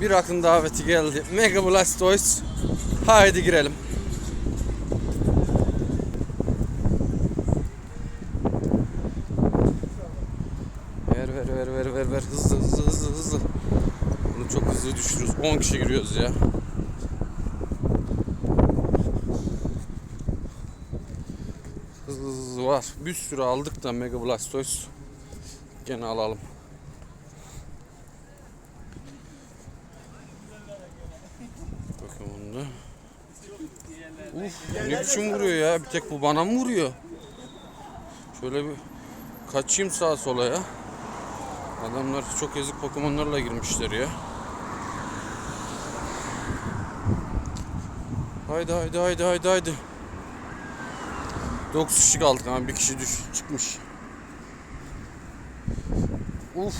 Bir akın daveti geldi. Mega Blastoise. Haydi girelim. Ver ver ver ver ver ver hızlı hızlı hızlı hızlı. Bunu çok hızlı düşürürüz. 10 kişi giriyoruz ya. Hızlı hızlı var. Bir sürü aldık da Mega Blastoise. Gene alalım. Uf, ne biçim vuruyor ya? Bir tek bu bana mı vuruyor? Şöyle bir kaçayım sağa sola ya. Adamlar çok ezik Pokemon'larla girmişler ya. Haydi haydi haydi haydi haydi. 9 kişi kaldık ama bir kişi düş çıkmış. Uf.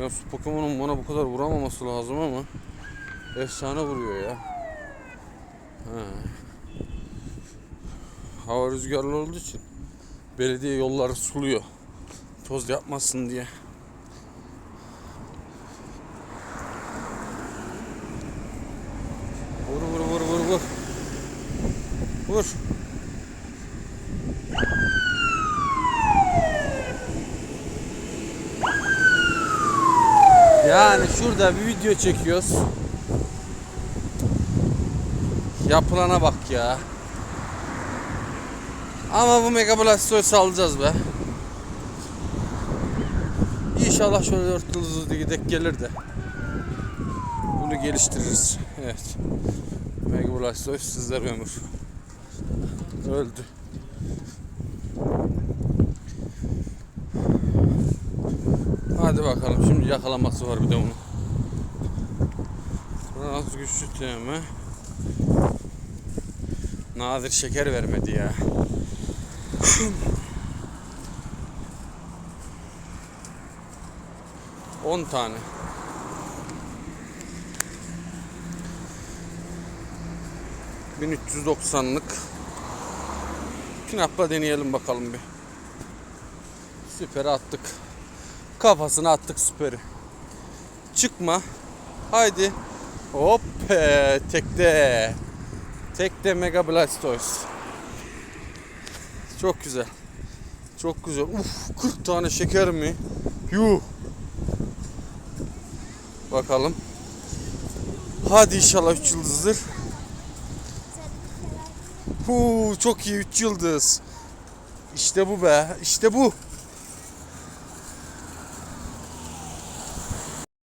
Ya Pokemon'un bana bu kadar vuramaması lazım ama efsane vuruyor ya. Ha. Hava rüzgarlı olduğu için belediye yolları suluyor. Toz yapmasın diye. Vur vur vur vur vur. Vur. Yani şurada bir video çekiyoruz. Yapılana bak ya. Ama bu Mega Blastoise alacağız be. İnşallah şöyle dört yıldızlı gidek gelir de. Bunu geliştiririz. Evet. Mega Blastoise sizler ömür. Öldü. Hadi bakalım şimdi yakalaması var bir de onun. Az güçlü teme. Nadir şeker vermedi ya. On tane. ...1390'lık... ...Knap'la deneyelim bakalım bir. Süper attık. Kafasına attık süperi. Çıkma. Haydi. Hop. be, Tekte. Tekte Mega Blastoise. Çok güzel. Çok güzel. Uf 40 tane şeker mi? Yuh. Bakalım. Hadi inşallah 3 yıldızdır. Huu, çok iyi 3 yıldız. İşte bu be. İşte bu.